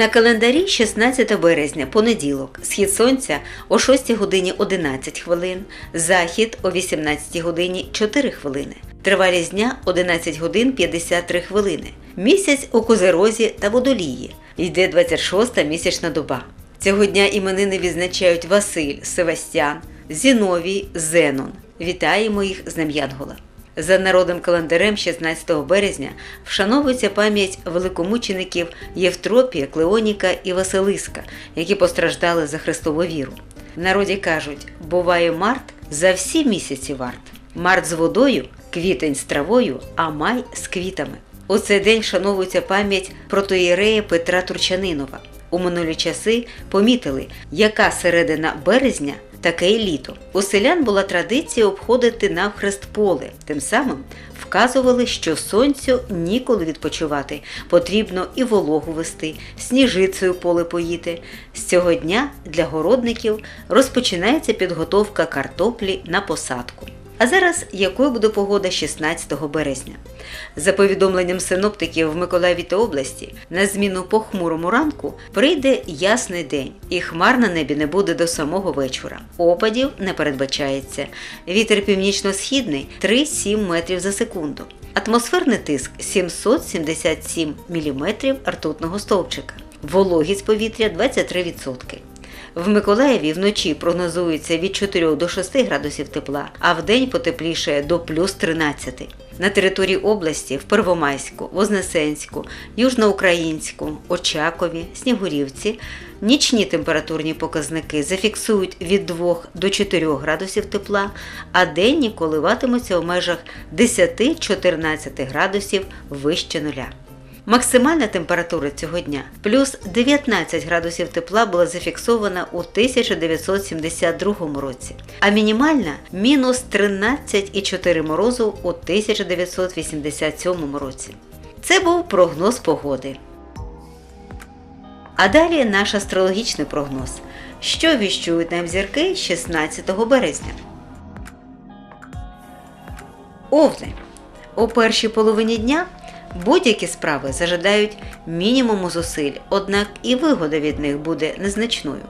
На календарі 16 березня, понеділок, схід сонця о 6 годині 11 хвилин, захід о 18 годині 4 хвилини. Тривалість дня 11 годин 53 хвилини. Місяць у Козерозі та Водолії. Йде 26-та місячна доба. Цього дня іменини відзначають Василь, Севастян, Зіновій, Зенон. Вітаємо їх з Днем Янгола. За народним календарем 16 березня вшановується пам'ять великомучеників Євтропія, Клеоніка і Василиска, які постраждали за Христову віру. В народі кажуть: буває март за всі місяці варт. Март з водою, квітень з травою, а май з квітами. У цей день вшановується пам'ять протоєрея Петра Турчанинова. У минулі часи помітили, яка середина березня таке й літо. У селян була традиція обходити навхрест поле, тим самим вказували, що сонцю ніколи відпочивати, потрібно і вологу вести, сніжицею поле поїти. З цього дня для городників розпочинається підготовка картоплі на посадку. А зараз якою буде погода 16 березня? За повідомленням синоптиків в Миколаєві та області, на зміну похмурому ранку прийде ясний день, і хмар на небі не буде до самого вечора. Опадів не передбачається. Вітер північно-східний 3-7 метрів за секунду. Атмосферний тиск 777 мм ртутного стовпчика. Вологість повітря 23%. В Миколаєві вночі прогнозується від 4 до 6 градусів тепла, а вдень потепліше до плюс 13. На території області в Первомайську, Вознесенську, Южноукраїнську, Очакові, Снігурівці нічні температурні показники зафіксують від 2 до 4 градусів тепла, а денні коливатимуться у межах 10-14 градусів вище нуля. Максимальна температура цього дня плюс 19 градусів тепла була зафіксована у 1972 році, а мінімальна мінус 13,4 морозу у 1987 році. Це був прогноз погоди. А далі наш астрологічний прогноз, що віщують нам зірки 16 березня. Овни. У першій половині дня Будь-які справи зажадають мінімуму зусиль, однак і вигода від них буде незначною.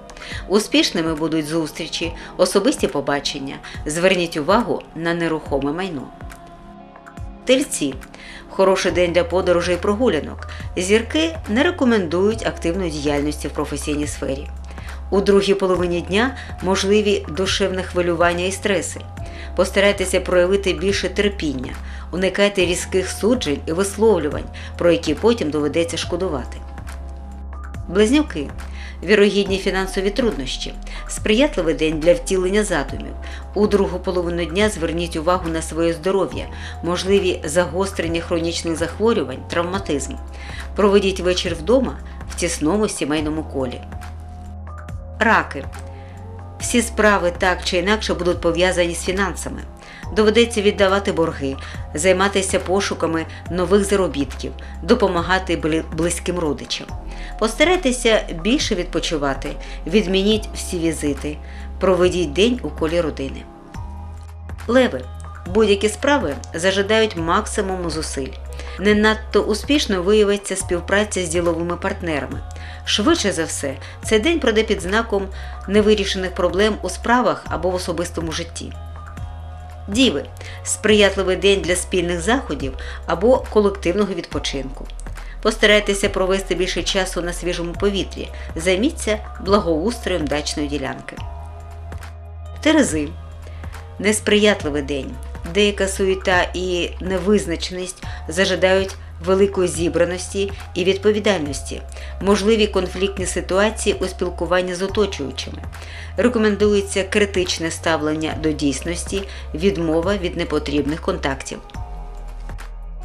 Успішними будуть зустрічі, особисті побачення. Зверніть увагу на нерухоме майно. Тельці хороший день для подорожей і прогулянок. Зірки не рекомендують активної діяльності в професійній сфері. У другій половині дня можливі душевне хвилювання і стреси. Постарайтеся проявити більше терпіння, уникайте різких суджень і висловлювань, про які потім доведеться шкодувати. Близнюки. Вірогідні фінансові труднощі, сприятливий день для втілення задумів. У другу половину дня зверніть увагу на своє здоров'я, можливі загострення хронічних захворювань, травматизм. Проведіть вечір вдома в тісному сімейному колі. Раки. Всі справи так чи інакше будуть пов'язані з фінансами. Доведеться віддавати борги, займатися пошуками нових заробітків, допомагати близьким родичам. Постарайтеся більше відпочивати, відмініть всі візити, проведіть день у колі родини. Леви. Будь-які справи зажадають максимуму зусиль. Не надто успішно виявиться співпраця з діловими партнерами. Швидше за все, цей день пройде під знаком невирішених проблем у справах або в особистому житті. Діви сприятливий день для спільних заходів або колективного відпочинку. Постарайтеся провести більше часу на свіжому повітрі, займіться благоустроєм дачної ділянки. Терези несприятливий день. Деяка суєта і невизначеність зажадають великої зібраності і відповідальності, можливі конфліктні ситуації у спілкуванні з оточуючими. Рекомендується критичне ставлення до дійсності, відмова від непотрібних контактів.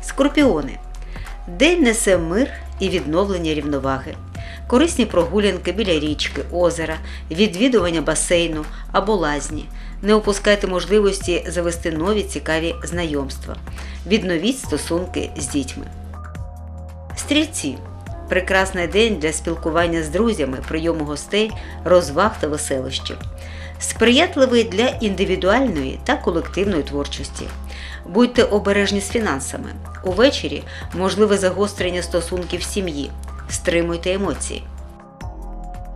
Скорпіони. День несе мир і відновлення рівноваги. Корисні прогулянки біля річки, озера, відвідування басейну або лазні. Не опускайте можливості завести нові цікаві знайомства. Відновіть стосунки з дітьми. Стрільці прекрасний день для спілкування з друзями, прийому гостей, розваг та веселощів. Сприятливий для індивідуальної та колективної творчості. Будьте обережні з фінансами. Увечері можливе загострення стосунків сім'ї. Стримуйте емоції.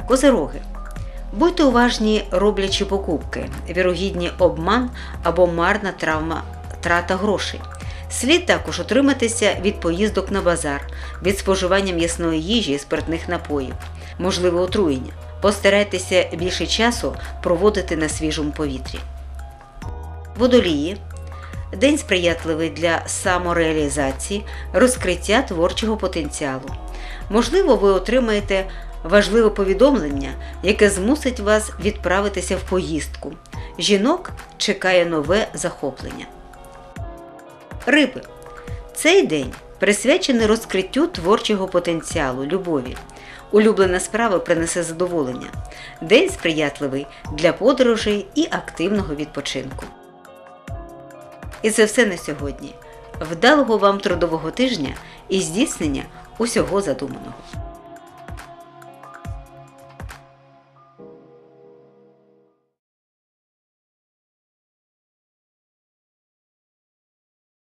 Козироги. Будьте уважні, роблячи покупки, вірогідні обман або марна травма трата грошей. Слід також утриматися від поїздок на базар, від споживання м'ясної їжі і спиртних напоїв, можливе отруєння. Постарайтеся більше часу проводити на свіжому повітрі. Водолії. День сприятливий для самореалізації, розкриття творчого потенціалу. Можливо, ви отримаєте важливе повідомлення, яке змусить вас відправитися в поїздку. Жінок чекає нове захоплення. Риби. Цей день присвячений розкриттю творчого потенціалу, любові. Улюблена справа принесе задоволення. День сприятливий для подорожей і активного відпочинку. І це все на сьогодні. Вдалого вам трудового тижня і здійснення усього задуманого.